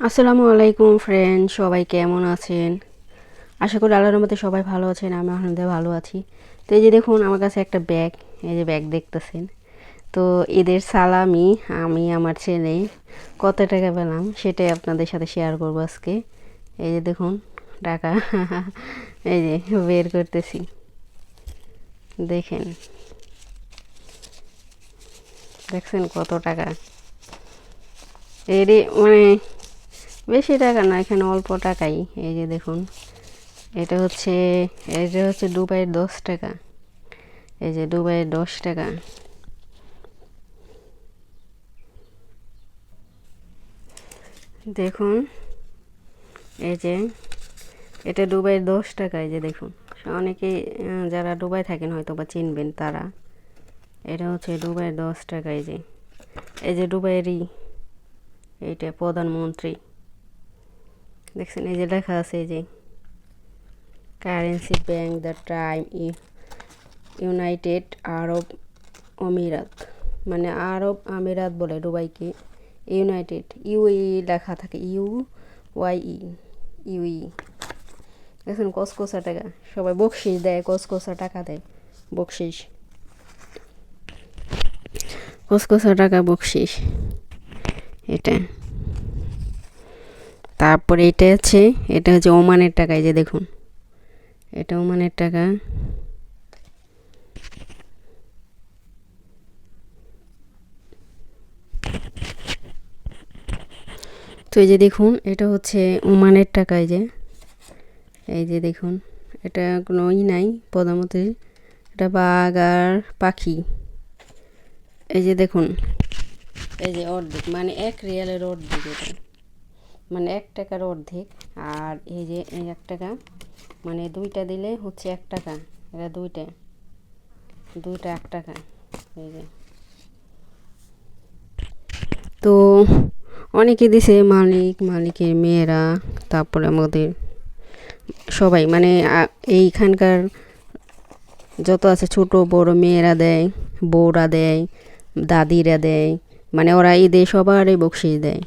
আসসালামু আলাইকুম ফ্রেন্ড সবাই কেমন আছেন? আশা করি আল্লাহর মধ্যে সবাই ভালো আছেন আমি আলহামদুলিল্লাহ ভালো আছি। তো এই যে দেখুন, আমার কাছে একটা ব্যাগ এই যে ব্যাগ দেখতেছেন। তো এদের সালামি আমি, আমার ছেলে, কত টাকা পেলাম সেটাই আপনাদের সাথে শেয়ার করব আজকে। এই যে দেখুন, টাকা, এই যে বের করতেছি। দেখেন। দেখছেন কত টাকা? এরই মানে বেশি টাকা না এখানে অল্প টাকাই। এই যে দেখুন এটা হচ্ছে এটা হচ্ছে দুবাইয়ের দশ টাকা। এই যে দুবাইয়ের দশ টাকা। দেখুন এই যে এটা দুবাইয়ের দশ টাকা এই যে দেখুন। অনেকেই আহ, যারা দুবাই থাকেন হয়তো বা চিনবেন তারা। এটা হচ্ছে দুবাইয়ের দশ টাকা এই যে। এই যে দুবাইয়েরই এইটা প্রধানমন্ত্রী। দেখছেন, এই যে লেখা আছে এই যে currency bank the time United Arab Emirates মানে আরব আমিরাত বলে দুবাইকে ইউনাইটেড ইউই লেখা থাকে ইউ ওয়াই ই ইউই দেখছেন কসকসা টাকা, সবাই বকশিস দেয় কসকসা টাকা দেয়, বকশিস। কসকসা টাকা, বকশিস। এটা। তারপরে এটা আছে, এটা হচ্ছে ওমানের টাকা, এই যে দেখুন। এটা ওমানের টাকা। তো এই যে দেখুন, এটা হচ্ছে ওমানের টাকা, এই যে। এই যে দেখুন, এটা কোনো ই নাই প্রধানমন্ত্রী এটা বাঘ আর পাখি। এই যে দেখুন, এই যে অর্ধেক মানে এক রিয়ালের অর্ধেক এটা। মানে এক টাকার অর্ধেক। আর এই যে এই এক টাকা মানে দুইটা দিলে হচ্ছে এক টাকা। এটা দুইটা দুইটা এক টাকা। এই যে। তো অনেকে দিছে মালিক, মালিকের মেয়েরা, তারপরে আমাদের সবাই। মানে এইখানকার যত আছে ছোট, বড় মেয়েরা দেয়, বউরা দেয়, দাদিরা দেয়। মানে ওরা ঈদে সবারই বকশিস দেয়।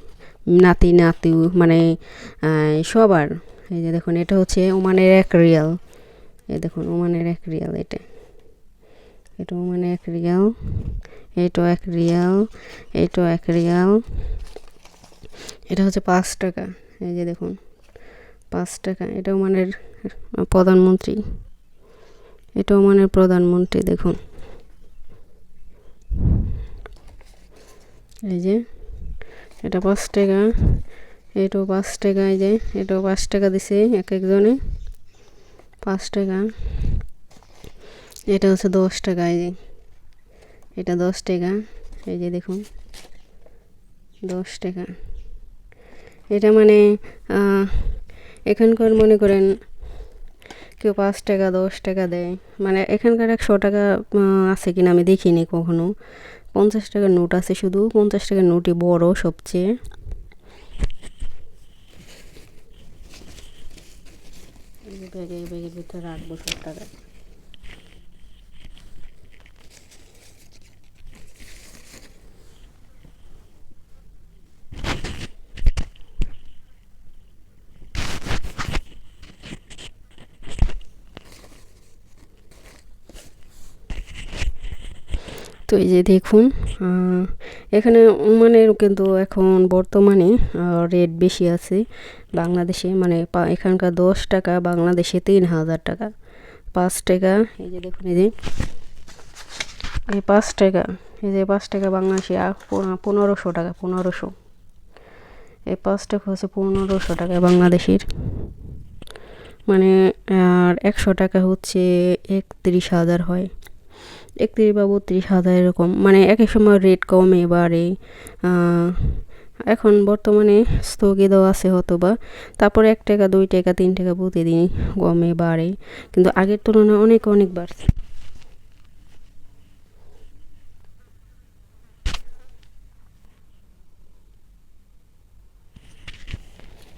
নাতি নাতু মানে সবার। এই যে দেখুন, এটা হচ্ছে ওমানের এক রিয়াল। এই দেখুন, ওমানের এক রিয়াল এটা। এটা ওমানের এক রিয়াল, এটাও এক রিয়াল, এটাও এক রিয়াল। এটা হচ্ছে পাঁচ টাকা। এই যে দেখুন, পাঁচ টাকা। এটা ওমানের প্রধানমন্ত্রী। এটা ওমানের প্রধানমন্ত্রী, দেখুন। এই যে এটা পাঁচ টাকা এটাও পাঁচ টাকা এই যে এটাও পাঁচ টাকা দিছে এক একজনে, পাঁচ টাকা। এটা হচ্ছে দশ টাকা এই যে, এটা দশ টাকা, এই যে দেখুন, দশ টাকা। এটা মানে এখানকার মনে করেন কেউ পাঁচ টাকা, দশ টাকা দেয়। মানে এখানকার একশো টাকা আছে কিনা আমি দেখিনি কখনো। পঞ্চাশ টাকার নোট আছে শুধু, পঞ্চাশ টাকার নোটই বড় সবচেয়ে। ব্যাগের ব্যাগের ভিতরে রাখব সব টাকা। তো এই যে দেখুন এখানে ওমানের কিন্তু এখন বর্তমানে রেট বেশি আছে বাংলাদেশে। মানে এখানকার দশ টাকা, বাংলাদেশে তিন হাজার টাকা। পাঁচ টাকা, এই যে দেখুন, এই যে, এই পাঁচ টাকা, এই যে পাঁচ টাকা বাংলাদেশে পনেরোশো টাকা, পনেরোশো। এই পাঁচ টাকা হচ্ছে পনেরোশো টাকা বাংলাদেশের। মানে আর একশো টাকা হচ্ছে একত্রিশ হাজার হয়। একত্রিশ বা বত্রিশ হাজার এরকম। মানে এক এক সময় রেট কমে, বাড়ে। এখন বর্তমানে স্থগিত আছে হয়তো বা তারপরে এক টাকা, দুই টাকা, তিন টাকা প্রতিদিন কমে, বাড়ে। কিন্তু আগের তুলনায় অনেক অনেক বাড়ছে।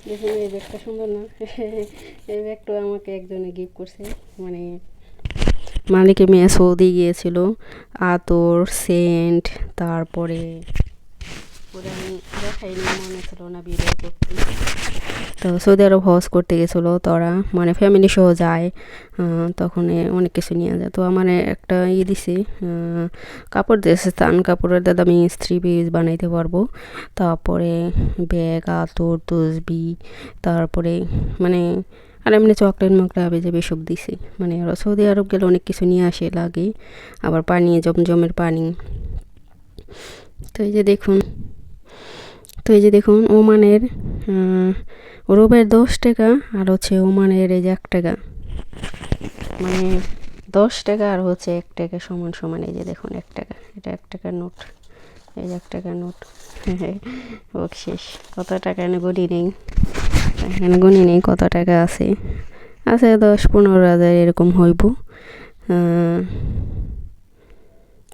দেখুন, এই ব্যাগটা সুন্দর না? এই ব্যাগটা আমাকে একজনে গিফট করছে। মানে মালিকের মেয়ে সৌদি গিয়েছিল, আতর, সেন্ট, তারপরে পরে আমি মনে তো সৌদি আরব হজ করতে গেছিল তারা মানে ফ্যামিলি সহ যায় তখন অনেক কিছু নিয়ে যায়। তো আমার একটা ইয়ে দিছে কাপড় দিয়েছে স্থান কাপড়ের দাদা আমি স্ত্রী পিস বানাইতে পারব। তারপরে ব্যাগ, আতর, তসবি, তারপরে মানে আর এমনি চকলেট মকলেট আবে যে বেসব দিছি। মানে ওরা সৌদি আরব গেলে অনেক কিছু নিয়ে আসে লাগে। আবার পানি, জমজমের পানি। তো এই যে দেখুন, তো এই যে দেখুন ওমানের রুবের দশ টাকা আর হচ্ছে ওমানের এই যে এক টাকা। মানে দশ টাকা আর হচ্ছে এক টাকা সমান সমান এই যে দেখুন এক টাকা। এটা এক টাকার নোট। এই এক টাকার নোট। হ্যাঁ বকশিস কত টাকা গড়ি নেই। এখানে গুনি নেই, কত টাকা আছে? আছে দশ পনেরো হাজার, এরকম হইব।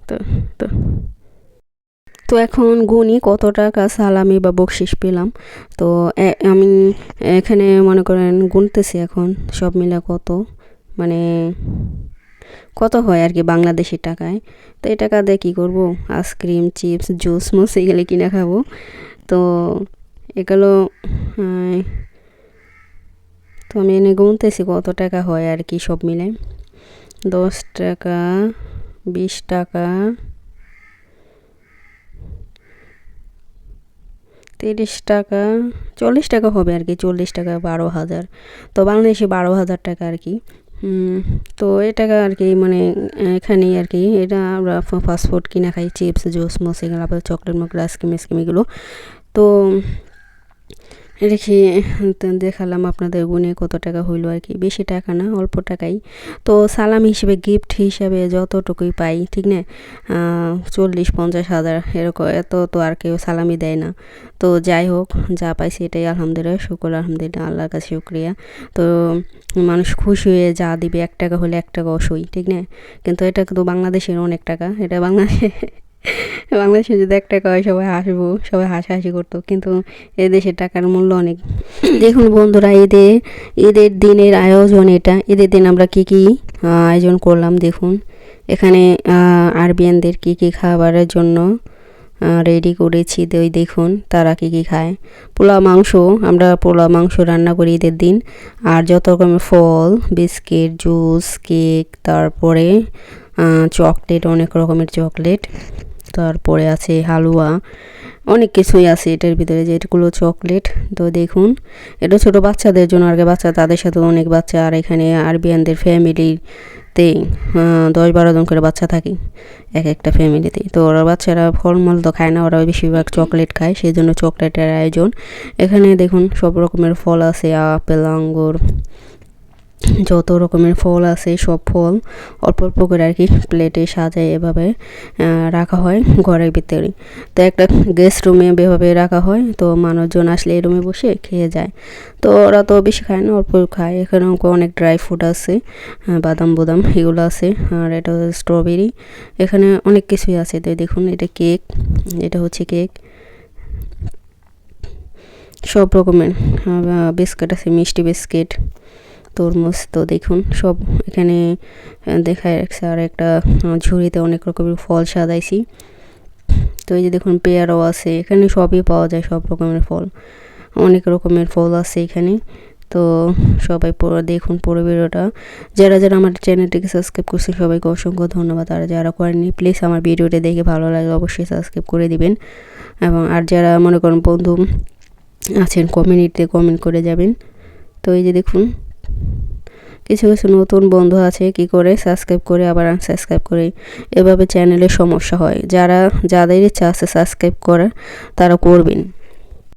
তো তো। তো এখন গুনি কত টাকা সালামি বা বকশিস পেলাম। তো আমি এখানে মনে করেন গুনতেছি এখন সব মিলে কত? মানে কত হয় আর কি বাংলাদেশি টাকায়? তো এই টাকা দিয়ে কী করব? আইসক্রিম, চিপস, জুস, মুস এগুলো কিনে খাব। তো এগুলো তো আমি এনে গুনতেছি কত টাকা হয় আর কি সব মিলে। দশ টাকা, বিশ টাকা, তিরিশ টাকা, চল্লিশ টাকা হবে আর কি, চল্লিশ টাকা বারো হাজার। তো বাংলাদেশে বারো হাজার টাকা আর কি। তো এই টাকা আর কি মানে এখানেই আর কি, এটা আমরা ফাস্টফুড কিনে খাই চিপস জুস মস এগুলো, আবার চকলেট মকলেট আইসক্রিম আইসক্রিম এগুলো। তো রেখে তো, দেখালাম আপনাদের গুণে কত টাকা হইল আর কি। বেশি টাকা না, অল্প টাকাই। তো সালাম হিসেবে গিফট হিসাবে যতটুকুই পাই, ঠিক না? চল্লিশ, পঞ্চাশ হাজার এরকম, এত তো আর কেউ সালামি দেয় না। তো যাই হোক, যা পাইছি এটাই আলহামদুলিল্লাহ, শুকুর, আলহামদুলিল্লাহ, আল্লাহর কাছে শুক্রিয়া। তো মানুষ খুশি হয়ে যা দিবে, এক টাকা হলে এক টাকা অসই ঠিক না? কিন্তু এটা কিন্তু বাংলাদেশের অনেক টাকা, এটা বাংলাদেশে বাংলাদেশে যদি এক টাকা হয় সবাই হাসবো, সবাই হাসাহাসি করতো, কিন্তু এ দেশের টাকার মূল্য অনেক। দেখুন বন্ধুরা, ঈদে, ঈদের দিনের আয়োজন এটা। ঈদের দিন আমরা কি কি আয়োজন করলাম দেখুন। এখানে আরবিয়ানদের কি কি খাবারের জন্য রেডি করেছি ওই দেখুন, তারা কি কি খায়। পোলা মাংস, আমরা পোলা মাংস রান্না করি ঈদের দিন। আর যত রকমের ফল, বিস্কিট, জুস, কেক, তারপরে চকলেট, অনেক রকমের চকলেট। তারপরে আছে হালুয়া। অনেক কিছুই আছে এটার ভিতরে, যেগুলো চকলেট তো দেখুন, এটা ছোট বাচ্চাদের জন্য আর বাচ্চা, তাদের সাথে অনেক বাচ্চা, আর এখানে আরবিয়ানদের ফ্যামিলিতে দশ বারো জন করে বাচ্চা থাকে, এক একটা ফ্যামিলিতে তো ওরা বাচ্চারা ফলমূল তো খায় না, ওরা বেশিরভাগ চকলেট খায় সেই জন্য চকলেটের আয়োজন। এখানে দেখুন, সব রকমের ফল আছে, আপেল, আঙ্গুর যত রকমের ফল আছে, সব ফল অল্প অল্প করে আর কি প্লেটে সাজায় এভাবে রাখা হয় ঘরের ভিতরে। তো একটা গেস্ট রুমে এভাবে রাখা হয়, তো মানুষজন আসলে এই রুমে বসে খেয়ে যায়। তো ওরা তো বেশি খায় না, অল্প খায়। এখানে অনেক ড্রাই ফ্রুট আছে বাদাম বুদাম এগুলো আছে, আর এটা স্ট্রবেরি এখানে অনেক কিছুই আছে, তো দেখুন, এটা কেক এটা হচ্ছে কেক সব রকমের বিস্কিট আছে, মিষ্টি বিস্কিট তরমুজ তো দেখুন সব এখানে আহ, দেখায় রাখছে। আর একটা ঝুড়িতে অনেক রকমের ফল সাজাইছি। তো এই যে দেখুন পেয়ারাও আছে। এখানে সবই পাওয়া যায় সব রকমের ফল। অনেক রকমের ফল আছে এখানে। তো সবাই পুরো দেখুন পুরো ভিডিওটা যারা যারা আমার চ্যানেলটিকে সাবস্ক্রাইব করছে সবাইকে অসংখ্য ধন্যবাদ। আর যারা করেননি প্লিজ আমার ভিডিওটা দেখে ভালো লাগে অবশ্যই সাবস্ক্রাইব করে দিবেন। এবং আর যারা মনে করেন বন্ধু আছেন কমিউনিটিতে কমেন্ট করে যাবেন। তো এই যে দেখুন কিছু কিছু নতুন বন্ধু আছে, কি করে? সাবস্ক্রাইব করে আবার আনসাবস্ক্রাইব করে। এভাবে চ্যানেলে সমস্যা হয়। যারা, যাদের ইচ্ছা আছে সাবস্ক্রাইব করার, তারা করবেন।